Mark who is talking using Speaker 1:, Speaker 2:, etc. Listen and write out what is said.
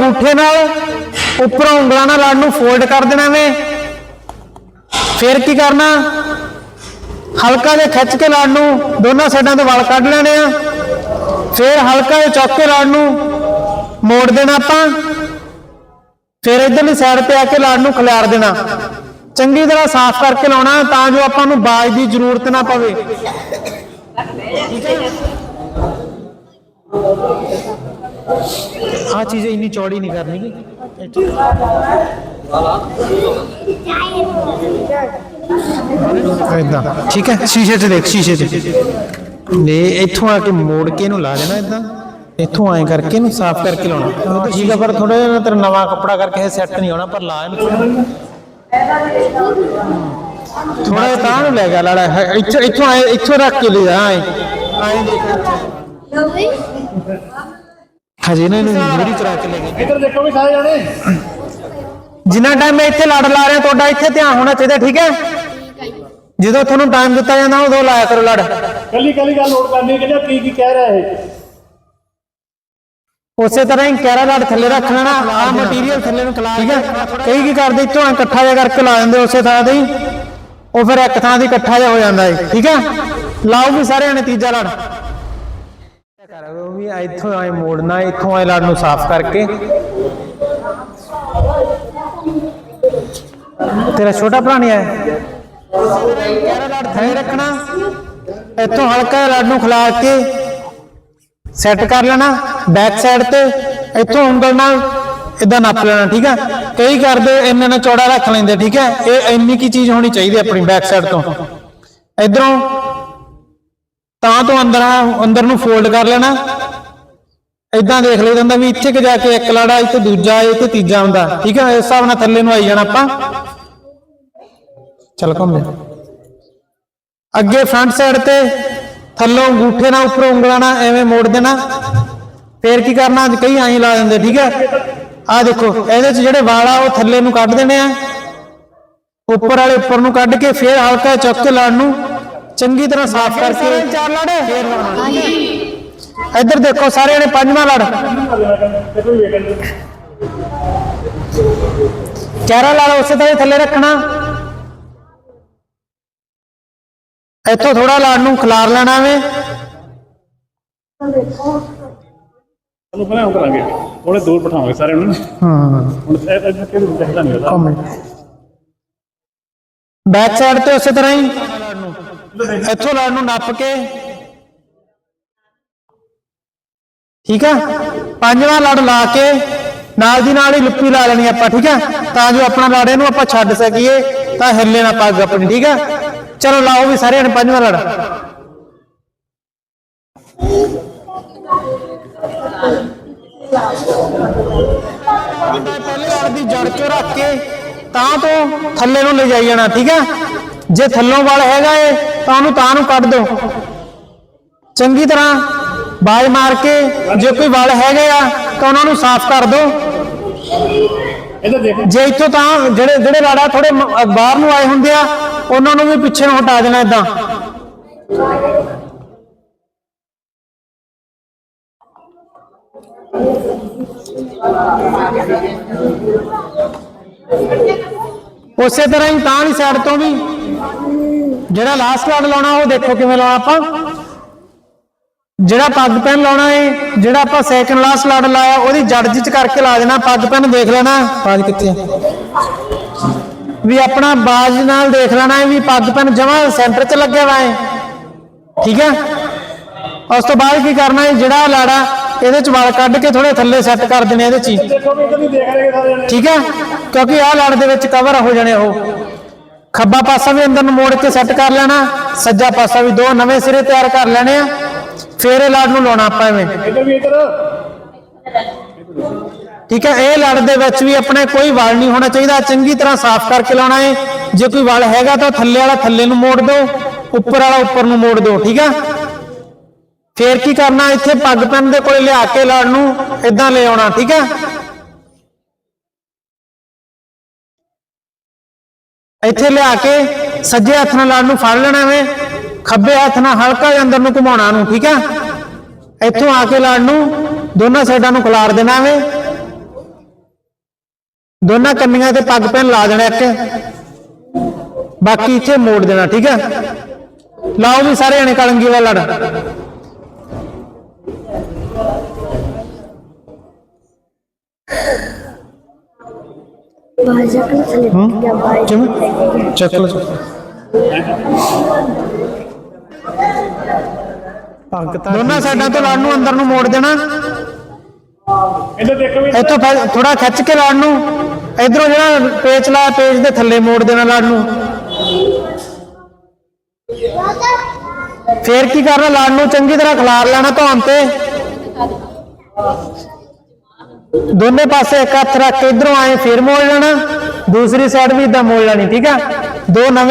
Speaker 1: ਅੰਗੂਠੇ ਨਾਲ ਉੱਪਰੋਂ ਉਂਗਲਾਂ ਨਾਲ ਲੜ ਨੂੰ ਫੋਲਡ ਕਰ ਦੇਣਾ ਵੇ। ਫਿਰ ਕੀ ਕਰਨਾ? ਹਲਕਾ ਜਿਹਾ ਖਿੱਚ ਕੇ ਲੜ ਨੂੰ ਦੋਨਾਂ ਸਾਈਡਾਂ ਤੋਂ ਵਾਲ ਕੱਢ ਲੈਣੇ ਆ। ਫਿਰ ਹਲਕਾ ਜਿਹਾ ਚੁੱਕ ਕੇ ਲੜ ਨੂੰ ਮੋੜ ਦੇਣਾ ਆਪਾਂ। ਫਿਰ ਇਧਰਲੀ ਸਾਈਡ ਤੇ ਆ ਕੇ ਲੜ ਨੂੰ ਖਿਲਾਰ ਦੇਣਾ। ਚੰਗੀ ਤਰ੍ਹਾਂ ਸਾਫ਼ ਕਰਕੇ ਲਾਉਣਾ ਤਾਂ ਜੋ ਆਪਾਂ ਨੂੰ ਬਾਜ ਦੀ ਜ਼ਰੂਰਤ ਨਾ ਪਵੇ। ਆ ਚੀਜ਼ ਇੰਨੀ ਚੌੜੀ ਨਹੀਂ ਕਰਨੀ ਗੀ ਇਦਾਂ ਠੀਕ ਹੈ ਸ਼ੀਸ਼ੇ 'ਚ ਦੇਖ ਸ਼ੀਸ਼ੇ 'ਚ। ਨੇ ਇੱਥੋਂ ਆ ਕੇ ਮੋੜ ਕੇ ਇਹਨੂੰ ਲਾ ਦੇਣਾ ਇਦਾਂ ਇੱਥੋਂ ਐਂ ਕਰਕੇ ਇਹਨੂੰ ਸਾਫ਼ ਕਰਕੇ ਲਾਉਣਾ। ਠੀਕ ਹੈ ਪਰ ਥੋੜਾ ਜਿਹਾ ਤੇਰਾ ਨਵਾਂ ਕੱਪੜਾ ਕਰਕੇ ਸੈੱਟ ਨਹੀਂ ਹੋਣਾ ਪਰ ਲਾ ਇਹਨੂੰ। ਥੋੜਾ ਜਿਹਾ ਤਾਂ ਨੂੰ ਲੈ ਗਿਆ ਲਾੜਾ ਇੱਥੋਂ ਇੱਥੋਂ ਐਂ ਇੱਥੋਂ ਰੱਖ ਕੇ ਲੈ ਜਾ ਐਂ। ਐਂ ਦੇਖ ਹਜੇ ਨਾ ਇਹਨੂੰ ਮੂਰੀ ਚਰਾ ਕੇ ਲੈ ਗਏ।
Speaker 2: ਇੱਧਰ ਦੇਖੋ ਵੀ ਸਾਰੇ ਜਾਣੇ।
Speaker 1: ਜਿੰਨਾ ਟਾਈਮ ਮੈਂ ਇੱਥੇ ਲੜ ਲਾ ਰਿਹਾ ਤੁਹਾਡਾ ਇੱਥੇ ਧਿਆਨ ਹੋਣਾ ਚਾਹੀਦਾ ਠੀਕ ਹੈ? ਜਦੋਂ ਤੁਹਾਨੂੰ ਟਾਈਮ ਦਿੱਤਾ ਜਾਂਦਾ ਉਦੋਂ ਲਾਇਆ ਕਰੋ ਲੜ।
Speaker 2: ਕੱਲੀ ਕੱਲੀ ਗੱਲ ਨੋਟ ਕਰਨੀ ਕਿ ਕੀ ਕੀ ਕਹਿ ਰਿਹਾ ਇਹ।
Speaker 1: ਉਸੇ ਤਰ੍ਹਾਂ ਹੀ ਕੈਰਾ ਲੜ ਥੱਲੇ ਰੱਖ ਲੈਣਾ ਆਹ ਮਟੀਰੀਅਲ ਥੱਲੇ ਨੂੰ ਖਲਾ ਠੀਕ ਹੈ? ਕਈ ਕੀ ਕਰਦੇ ਇੱਥੋਂ ਇਕੱਠਾ ਜਿਹਾ ਕਰਕੇ ਲਾ ਦਿੰਦੇ ਉਸੇ ਥਾਂ ਤੇ ਹੀ। ਉਹ ਫਿਰ ਇੱਕ ਥਾਂ ਦੀ ਇਕੱਠਾ ਜਿਹਾ ਹੋ ਜਾਂਦਾ ਹੈ ਠੀਕ ਹੈ? ਲਾਓ ਵੀ ਸਾਰਿਆਂ ਨੇ ਤੀਜਾ ਲੜ। ਕਰੋ ਵੀ ਇੱਥੋਂ ਐ ਮੋੜਨਾ, ਇੱਥੋਂ ਐ ਲੜ ਨੂੰ ਸਾਫ਼ ਕਰਕੇ। ਤੇਰਾ ਛੋਟਾ ਭਰਾ ਨਹੀਂ ਆਇਆ? ਕੈਰਾ ਲੜ ਥੱਲੇ ਰੱਖਣਾ ਇੱਥੋਂ ਹਲਕਾ ਲੜ ਨੂੰ ਖਿਲਾ ਕੇ ਸੈੱਟ ਕਰ ਲੈਣਾ ਬੈਕ ਸਾਈਡ ਤੇ। ਇੱਥੋਂ ਉਂਗਲ ਨਾਲ ਇਦਾਂ ਨੱਪ ਲੈਣਾ, ਠੀਕ ਹੈ ਕਈ ਕਰਦੇ ਇੰਨਾ ਨਾ ਚੌੜਾ ਰੱਖ ਲੈਂਦੇ, ਠੀਕ ਹੈ ਇਹ ਇੰਨੀ ਕੀ ਚੀਜ਼ ਹੋਣੀ ਚਾਹੀਦੀ ਹੈ ਆਪਣੀ ਬੈਕ ਸਾਈਡ ਤੋਂ? ਇਧਰੋਂ ਤਾਂ ਤੋਂ ਅੰਦਰ ਅੰਦਰ ਨੂੰ ਫੋਲਡ ਕਰ ਲੈਣਾ। ਇਦਾਂ ਦੇਖ ਲਈ ਜਾਂਦਾ ਵੀ ਇੱਥੇ ਕਿ ਜਾ ਕੇ ਇੱਕ ਲੜਾ, ਇੱਥੇ ਦੂਜਾ, ਇੱਥੇ ਤੀਜਾ ਹੁੰਦਾ। ਠੀਕ ਹੈ ਇਸ ਹਿਸਾਬ ਨਾਲ ਥੱਲੇ ਨੂੰ ਆਈ ਜਾਣਾ ਆਪਾਂ। ਚੱਲ ਘੁੰਮੇ ਅੱਗੇ ਫਰੰਟ ਸਾਈਡ ਤੇ, ਥੱਲੋਂ ਅੰਗੂਠੇ ਨਾਲ ਉੱਪਰੋਂ ਉਂਗਲਾਂ ਨਾਲ ਐਵੇਂ ਮੋੜ ਦੇਣਾ। ਫੇਰ ਕੀ ਕਰਨਾ? ਅੱਜ ਕਈ ਐਂ ਲਾ ਦਿੰਦੇ, ਠੀਕ ਹੈ? ਆਹ ਦੇਖੋ, ਇਹਦੇ 'ਚ ਜਿਹੜੇ ਵਾਲ ਆ, ਉਹ ਥੱਲੇ ਨੂੰ ਕੱਢ ਦੇਣੇ ਆ। ਉੱਪਰ ਵਾਲੇ ਉੱਪਰ ਨੂੰ ਕੱਢ ਕੇ ਫੇਰ ਹਲਕਾ ਚੁੱਕ ਕੇ ਲੜ ਨੂੰ ਚੰਗੀ ਤਰ੍ਹਾਂ ਸਾਫ਼ ਕਰਕੇ ਚਾਰ ਲੜ। ਫੇਰ ਲਾਉਣਾ ਇੱਧਰ ਦੇਖੋ ਸਾਰਿਆਂ ਨੇ ਪੰਜਵਾਂ ਲੜ।
Speaker 2: ਦੇਖੋ ਵੀ ਵੇਖ
Speaker 1: ਚਿਹਰਾ ਲਾ ਲਓ ਉਸੇ ਤਰ੍ਹਾਂ ਹੀ ਥੱਲੇ ਰੱਖਣਾ। ਇੱਥੋਂ ਥੋੜਾ ਲੜ ਨੂੰ ਖਿਲਾਰ ਲੈਣਾ ਵੇ।
Speaker 2: ਤੁਹਾਨੂੰ ਪਹਿਲਾਂ ਉਹ ਕਰਾਂਗੇ। ਥੋੜੇ ਦੂਰ ਬਿਠਾਵਾਂਗੇ ਸਾਰੇ ਨੂੰ।
Speaker 1: ਹਾਂ।
Speaker 2: ਹੁਣ ਇਹ ਇਹ ਕਿਹਨੂੰ ਦੇਖਦਾ ਨਹੀਂ ਹੁੰਦਾ
Speaker 1: ਕਮੈਂਟ ਬੈਕ ਸਾਈਡ ਤੇ ਉਸੇ ਤਰ੍ਹਾਂ ਹੀ। ਇੱਥੋਂ ਲੜ ਨੂੰ ਨੱਪ ਕੇ। ਠੀਕ ਆ? ਪੰਜਵਾਂ ਲੜ ਲਾ ਕੇ ਨਾਲ ਦੀ ਨਾਲ ਹੀ ਲੁੱਪੀ ਲਾ ਲੈਣੀ ਆਪਾਂ, ਠੀਕ ਆ? ਤਾਂ ਜੋ ਆਪਣਾ ਲਾੜੇ ਨੂੰ ਆਪਾਂ ਛੱਡ ਸਕੀਏ, ਤਾਂ ਹਿੱਲੇ ਨਾ ਪੱਗ ਆਪਣੀ, ਠੀਕ ਆ? ਚਲੋ ਲਾਓ ਵੀ ਸਾਰਿਆਂ ਨੇ ਪੰਜਵਾਂ ਲੜ। ਪਹਿਲੇ ਲੜ ਦੀ ਜੜ ਚੋਂ ਰੱਖ ਕੇ ਤਾਂ ਤੋਂ ਥੱਲੇ ਨੂੰ ਲੈ ਜਾਈ ਜਾਣਾ, ਠੀਕ ਆ? ਜੇ ਥੱਲੋਂ ਵਾਲ ਹੈਗਾ ਏ ਤਾਂ ਉਹਨੂੰ ਤਾਂ ਨੂੰ ਕੱਢ ਦਿਓ। ਚੰਗੀ ਤਰ੍ਹਾਂ ਬਾਜ ਮਾਰ ਕੇ ਜੇ ਕੋਈ ਵਾਲ ਹੈਗੇ ਆ, ਤਾਂ ਉਹਨਾਂ ਨੂੰ ਸਾਫ਼ ਕਰ ਦਿਓ। ਜੇ ਇੱਥੋਂ ਤਾਂ ਜਿਹੜੇ ਜਿਹੜੇ ਲਾੜਾ ਥੋੜੇ ਬਾਹਰ ਨੂੰ ਆਏ ਹੁੰਦੇ ਆ, ਉਹਨਾਂ ਨੂੰ ਵੀ ਪਿੱਛੇ ਨੂੰ ਹਟਾ ਦੇਣਾ ਇਦਾਂ ਉਸੇ ਤਰ੍ਹਾਂ ਹੀ ਤਾਂ ਵਾਲੀ ਸਾਈਡ ਤੋਂ ਵੀ ਜਿਹੜਾ ਲਾਸਟ ਲਾੜ ਲਾਉਣਾ ਉਹ ਦੇਖੋ ਕਿਵੇਂ ਲਾਉਣਾ ਆਪਾਂ। ਜਿਹੜਾ ਪੱਗ ਪੈਨ ਲਾਉਣਾ ਹੈ ਜਿਹੜਾ ਆਪਾਂ ਸੈਕੰਡ ਲਾਸਟ ਲੜ ਲਾਇਆ ਉਹਦੀ ਜੜ ਜਿਚ ਕਰਕੇ ਲਾ ਦੇਣਾ ਪੱਗ ਪੈਨ ਦੇਖ ਲੈਣਾ। ਬਾਜ ਕਿੱਥੇ ਆ? ਵੀ ਆਪਣਾ ਬਾਜ ਨਾਲ ਦੇਖ ਲੈਣਾ ਹੈ ਵੀ ਪੱਗ ਪੈਨ ਜਮਾ ਸੈਂਟਰ 'ਚ ਲੱਗਿਆ ਹੋਇਆ ਹੈ ਠੀਕ ਹੈ ਉਸ ਤੋਂ ਬਾਅਦ ਕੀ ਕਰਨਾ ਹੈ ਜਿਹੜਾ ਲਾੜਾ ਇਹਦੇ 'ਚ ਵਾਲ ਕੱਢ ਕੇ ਥੋੜੇ ਥੱਲੇ ਸੈੱਟ ਕਰ ਦੇਣੇ ਇਹਦੇ 'ਚ
Speaker 2: ਵੀ ਵੀ
Speaker 1: ਠੀਕ ਹੈ ਕਿਉਂਕਿ ਆਹ ਲੜ ਦੇ ਵਿੱਚ ਕਵਰ ਹੋ ਜਾਣੇ ਉਹ। ਖੱਬਾ ਪਾਸਾ ਵੀ ਅੰਦਰ ਨੂੰ ਮੋੜ ਕੇ ਸੈੱਟ ਕਰ ਲੈਣਾ ਸੱਜਾ ਪਾਸਾ ਵੀ ਦੋ ਨਵੇਂ ਸਿਰੇ ਤਿਆਰ ਕਰ ਲੈਣੇ ਆ ਫੇਰ ਇਹ ਲੜ ਨੂੰ ਲਾਉਣਾ ਆਪਾਂ ਐਵੇਂ। ਠੀਕ ਹੈ ਇਹ ਲੜ ਦੇ ਵਿੱਚ ਵੀ ਆਪਣੇ ਕੋਈ ਵਾਲ ਨਹੀਂ ਹੋਣਾ ਚਾਹੀਦਾ ਚੰਗੀ ਤਰ੍ਹਾਂ ਸਾਫ਼ ਕਰਕੇ ਲਾਉਣਾ ਹੈ। ਜੇ ਕੋਈ ਵਾਲ ਹੈਗਾ ਤਾਂ ਥੱਲੇ ਵਾਲਾ ਥੱਲੇ ਨੂੰ ਮੋੜ ਦਿਓ ਉੱਪਰ ਵਾਲਾ ਉੱਪਰ ਨੂੰ ਮੋੜ ਦਿਓ ਠੀਕ ਹੈ? ਫੇਰ ਕੀ ਕਰਨਾ ਇੱਥੇ ਪੱਗ ਪੈਨ ਦੇ ਕੋਲੇ ਲਿਆ ਕੇ ਲੜ ਨੂੰ ਇਦਾਂ ਲੈ ਆਉਣਾ ਠੀਕ ਹੈ? ਇੱਥੇ ਲਿਆ ਕੇ ਸੱਜੇ ਹੱਥ ਨਾਲ ਲੜ ਨੂੰ ਫੜ ਲੈਣਾ ਵੇ, ਖੱਬੇ ਹੱਥ ਨਾਲ ਹਲਕਾ ਜਿਹਾ ਅੰਦਰ ਨੂੰ ਘੁਮਾਉਣਾ ਨੂੰ ਠੀਕ ਹੈ ਇੱਥੋਂ ਆ ਕੇ ਲੜ ਨੂੰ ਦੋਨਾਂ ਸਾਈਡਾਂ ਨੂੰ ਖਿਲਾਰ ਦੇਣਾ ਵੇ। ਦੋਨਾਂ ਕੰਨੀਆਂ ਤੇ ਪੱਗ ਪੈਨ ਲਾ ਦੇਣਾ ਇੱਕ। ਬਾਕੀ ਇੱਥੇ ਮੋੜ ਦੇਣਾ, ਠੀਕ ਹੈ ਲਾਓ ਵੀ ਸਾਰੇ ਜਣੇ ਕਲੰਗੀ ਵਾਲਾ ਲੜ। ਕਿਵੇਂ ਚੱਕ ਦੋਨਾਂ ਸਾਈਡਾਂ ਤੋਂ ਲੜ ਨੂੰ ਅੰਦਰ ਨੂੰ ਮੋੜ ਦੇਣਾ।
Speaker 2: ਇੱਧਰ ਦੇਖੋ ਵੀ
Speaker 1: ਇੱਥੋਂ ਥੋੜਾ ਖਿੱਚ ਕੇ ਲੜ ਨੂੰ। ਇਧਰੋਂ ਜਿਹੜਾ ਪੇਚ ਲਾਇਆ ਪੇਚ ਦੇ ਥੱਲੇ ਮੋੜ ਦੇਣਾ ਲੜ ਨੂੰ। ਫੇਰ ਕੀ ਕਰਨਾ? ਲੜ ਨੂੰ ਚੰਗੀ ਤਰ੍ਹਾਂ ਖਿਲਾਰ ਲੈਣਾ ਧੌਣ ਤੇ। ਦੋਨੇ ਪਾਸੇ ਇੱਕ ਹੱਥ ਰੱਖ ਕੇ ਇਧਰੋਂ ਆਏ ਫਿਰ ਮੋੜ ਲੈਣਾ, ਦੂਸਰੀ ਸਾਈਡ ਵੀ ਇਦਾਂ ਮੋੜ ਲੈਣੀ, ਠੀਕ ਆ? ਦੋ ਨਵੇਂ